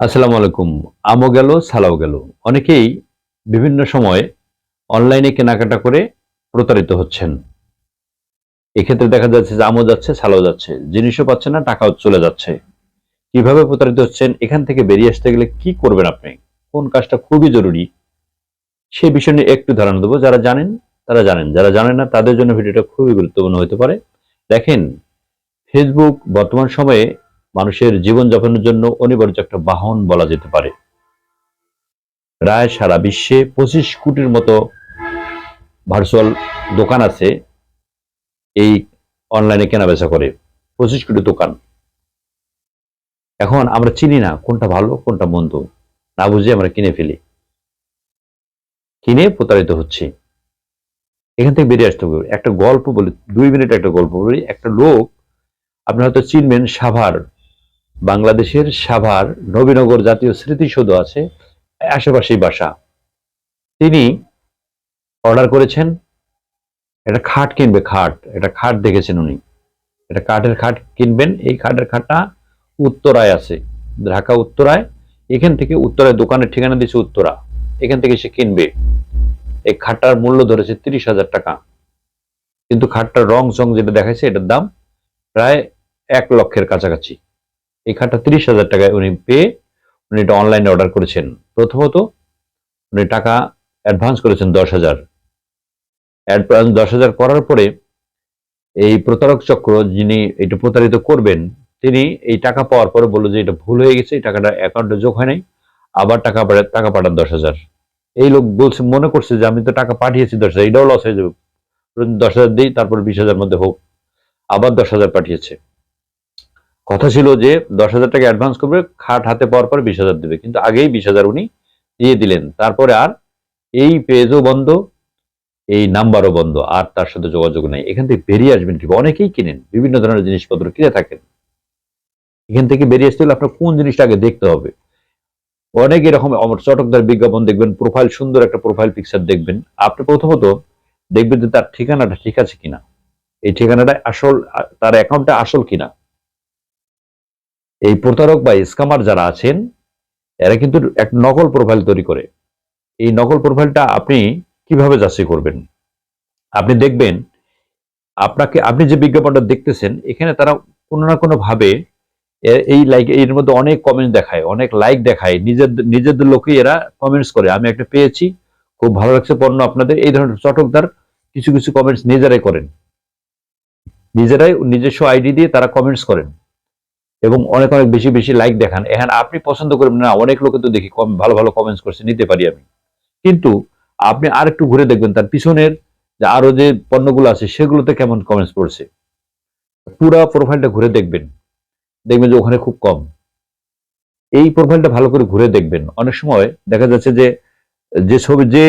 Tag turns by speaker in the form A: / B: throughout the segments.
A: আসসালামু আলাইকুম। আমও গেল, সালাও গেল। অনেকেই বিভিন্ন সময় অনলাইনে কেনাকাটা করে প্রতারিত হচ্ছেন। এক্ষেত্রে দেখা যাচ্ছে যে আমও যাচ্ছে, সালাও যাচ্ছে। জিনিসও পাচ্ছে না, টাকাও চলে যাচ্ছে। কীভাবে প্রতারিত হচ্ছেন, এখান থেকে বেরিয়ে আসতে গেলে কি করবেন আপনি? কোন কাজটা খুবই জরুরি? সে বিষয় নিয়ে একটু ধারণা দেবো। যারা জানেন, তারা জানেন। যারা জানেন না, তাদের জন্য ভিডিওটা খুবই গুরুত্বপূর্ণ হতে পারে। দেখেন ফেসবুক বর্তমান সময়ে মানুষের জীবনযাপনের জন্য অনিবার্য একটা বাহন বলা যেতে পারে। প্রায় সারা বিশ্বে পঁচিশ কোটির মতো ভার্চুয়াল দোকান আছে, এই অনলাইনে কেনাবেচা করে। পঁচিশ কোটি দোকান। এখন আমরা চিনি না কোনটা ভালো, কোনটা মন্দ। না বুঝে আমরা কিনে ফেলি। কিনে প্রতারিত হচ্ছি। এখান থেকে বেরিয়ে আসতে হবে। একটা গল্প বলি, দুই মিনিট একটা গল্প বলি। একটা লোক, আপনি হয়তো চিনবেন, সাভার। বাংলাদেশের সাভার নবীনগর জাতীয় স্মৃতিসৌধ আছে আশেপাশেই বাসা। তিনি অর্ডার করেছেন, একটা খাট কিনবে, খাট, একটা খাট দেখেছেন উনি। এটা কাঠের খাট কিনবেন, এই খাটের খাটটা উত্তরায় আছে, ঢাকা উত্তরায়। এখান থেকে উত্তরায় দোকানের ঠিকানা দিয়েছে উত্তরা। এখান থেকে সে কিনবে। এই খাটটার মূল্য ধরেছে তিরিশ হাজার টাকা। কিন্তু খাটটার রং চং যেটা দেখাইছে, এটার দাম প্রায় এক লক্ষের কাছাকাছি। এই খাটটা তিরিশ হাজার টাকায় উনি পেয়ে উনি এটা অনলাইনে অর্ডার করেছেন। প্রথমত উনি টাকা অ্যাডভান্স করেছেন দশ হাজার। অ্যাডভান্স দশ হাজার করার পরে এই প্রতারক চক্র যিনি এটা প্রতারিত করবেন, তিনি এই টাকা পাওয়ার পরে বলল যে এটা ভুল হয়ে গেছে, এই টাকাটা অ্যাকাউন্টে যোগ হয় নাই, আবার টাকা টাকা পাঠান দশ হাজার। এই লোক বলছে, মনে করছে যে আমি তো টাকা পাঠিয়েছি দশ হাজার, এটাও লস হয়ে যাবে। দশ হাজার দিই, তারপর বিশ হাজার মধ্যে হোক, আবার দশ হাজার পাঠিয়েছে। কথা ছিল যে দশ হাজার টাকা অ্যাডভান্স করবে, খাট হাতে পাওয়ার পর বিশ হাজার দেবে। কিন্তু আগেই বিশ হাজার উনি দিয়ে দিলেন। তারপরে আর এই পেজও বন্ধ, এই নাম্বারও বন্ধ, আর তার সাথে যোগাযোগ নেই। এখান থেকে বেরিয়ে আসবেন কি অনেকেই কিনেন, বিভিন্ন ধরনের জিনিসপত্র কিনে থাকেন। এখান থেকে বেরিয়ে আসতে হলে আপনার কোন জিনিসটা আগে দেখতে হবে? অনেক এরকম আমার চটকদার বিজ্ঞাপন দেখবেন প্রোফাইল সুন্দর একটা প্রোফাইল পিকচার দেখবেন। আপনি প্রথমত দেখবেন যে তার ঠিকানাটা ঠিক আছে কিনা। এই ঠিকানাটা আসল, তার অ্যাকাউন্টটা আসল কিনা। এই প্রতারক বা স্কামার যারা আছেন, এরা কিন্তু এক নকল প্রোফাইল তৈরি করে। এই নকল প্রোফাইলটা আপনি কীভাবে যাচাই করবেন? আপনি দেখবেন, আপনাকে, আপনি যে বিজ্ঞাপনটা দেখতেছেন, এখানে তারা কোনো না কোনো ভাবে এ- এই লাইক এর মধ্যে অনেক কমেন্ট দেখায়, অনেক লাইক দেখায়। নিজের, নিজেদের লোকই এরা কমেন্টস করে, আমি একটা পেয়েছি, খুব ভালো লাগছে পণ্য আপনাদের। এই ধরনের চটকদার কিছু কিছু কমেন্টস নিজেরাই করেন। নিজেরাই নিজস্ব আইডি দিয়ে তারা কমেন্টস করেন। এবং অনেক অনেক বেশি বেশি লাইক দেখান। এখন আপনি পছন্দ করবেন না, অনেক লোকে তো দেখি কম, ভালো ভালো কমেন্টস করছে, নিতে পারি আমি। কিন্তু আপনি আর একটু ঘুরে দেখবেন, তার পিছনের যে আরও যে পণ্যগুলো আছে, সেগুলোতে কেমন কমেন্টস পড়ছে। পুরো প্রোফাইলটা ঘুরে দেখবেন। দেখবেন যে ওখানে খুব কম। এই প্রোফাইলটা ভালো করে ঘুরে দেখবেন। অনেক সময় দেখা যাচ্ছে যে যে ছবি, যে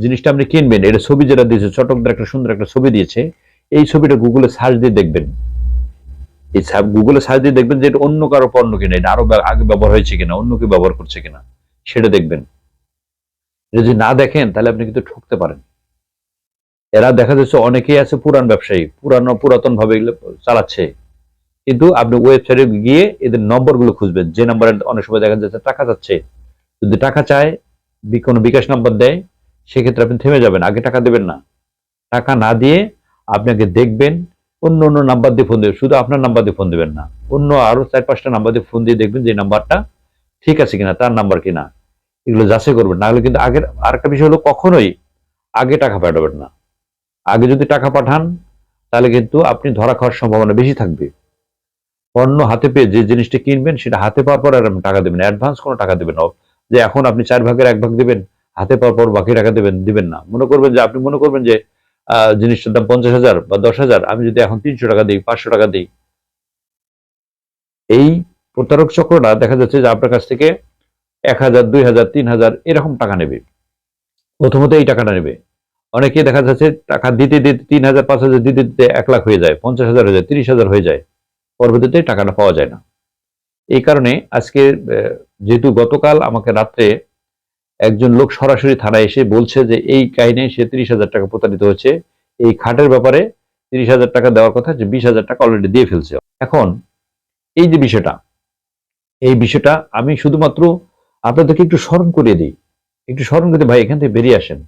A: জিনিসটা আপনি কিনবেন, এটা ছবি যেটা দিয়েছে, চটকদার একটা সুন্দর একটা ছবি দিয়েছে, এই ছবিটা গুগলে সার্চ দিয়ে দেখবেন। এই গুগলে সার্চ দিয়ে দেখবেন যে এটা অন্য কারও পণ্য কিনা, এটা আরও আগে ব্যবহার হয়েছে কিনা, অন্য কেউ ব্যবহার করছে কিনা, সেটা দেখবেন। যদি না দেখেন, তাহলে আপনি কিন্তু ঠকতে পারেন। এরা দেখা যাচ্ছে অনেকেই আছে পুরান ব্যবসায়ী, পুরানো পুরাতন ভাবে চালাচ্ছে। কিন্তু আপনি ওয়েবসাইটে গিয়ে এদের নম্বরগুলো খুঁজবেন, যে নাম্বারে অনেক সময় দেখা যাচ্ছে টাকা চাচ্ছে যদি টাকা চায় কোনো বিকাশ নাম্বার দেয়, সেক্ষেত্রে আপনি থেমে যাবেন, আগে টাকা দেবেন না। টাকা না দিয়ে আপনাকে দেখবেন অন্য অন্য নাম্বার দিয়ে ফোন দেবেন শুধু আপনার নাম্বার দিয়ে ফোন দেবেন না। অন্য আরও চার পাঁচটা নাম্বার দিয়ে ফোন দিয়ে দেখবেন যে নাম্বারটা ঠিক আছে কিনা, তার নাম্বার কিনা। এগুলো যাচাই করবেন। না হলে কিন্তু আগের, আরেকটা বিষয় হলো কখনোই আগে টাকা পাঠাবেন না। আগে যদি টাকা পাঠান, তাহলে কিন্তু আপনি ধরা খাওয়ার সম্ভাবনা বেশি থাকবে। অন্য হাতে পেয়ে যে জিনিসটা কিনবেন, সেটা হাতে পাওয়ার পর আর আপনি টাকা দেবেন অ্যাডভান্স কোনো টাকা দেবেন যে এখন আপনি চার ভাগের এক ভাগ দেবেন, হাতে পাওয়ার পর বাকি টাকা দেবেন, দিবেন না। মনে করবেন যে, আপনি মনে করবেন যে জিনিসটার দাম পঞ্চাশ হাজার বা দশ হাজার, আমি যদি এখন তিনশো টাকা দিই, পাঁচশো টাকা দিই। এই প্রতারক চক্রটা দেখা যাচ্ছে যে আপনার কাছ থেকে এক হাজার, দুই হাজার, তিন হাজার এরকম টাকা নেবে। প্রথমত এই টাকাটা নেবে। অনেকে দেখা যাচ্ছে টাকা দিতে দিতে তিন হাজার, পাঁচ হাজার দিতে দিতে এক লাখ হয়ে যায়, পঞ্চাশ হাজার হয়ে যায়, তিরিশ হাজার হয়ে যায়। পরবর্তীতে টাকাটা পাওয়া যায় না। এই কারণে আজকে যেহেতু গতকাল আমাকে রাত্রে একজন লোক সরাসরি থানায় এসে বলছে যে, এই কাহিনী সে তিরিশ হাজার টাকা প্রতারিত হয়েছে। এই খাটের ব্যাপারে তিরিশ হাজার টাকা দেওয়ার কথা যে বিশ হাজার টাকা অলরেডি দিয়ে ফেলছে। এখন এই যে বিষয়টা, এই বিষয়টা আমি শুধুমাত্র আপনাদেরকে একটু স্মরণ করিয়ে দিই। একটু স্মরণ করে ভাই, এখান থেকে বেরিয়ে আসেন।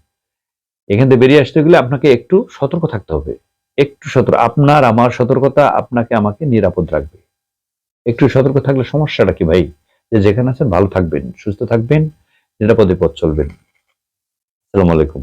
A: এখান থেকে বেরিয়ে আসতে গেলে আপনাকে একটু সতর্ক থাকতে হবে। একটু সতর্ক, আপনার, আমার সতর্কতা আপনাকে আমাকে নিরাপদ রাখবে। একটু সতর্ক থাকলে সমস্যাটা কি, ভাই? যে যেখানে আছেন, ভালো থাকবেন, সুস্থ থাকবেন। নিরাপদে পথ চলবেন আসসালামু আলাইকুম।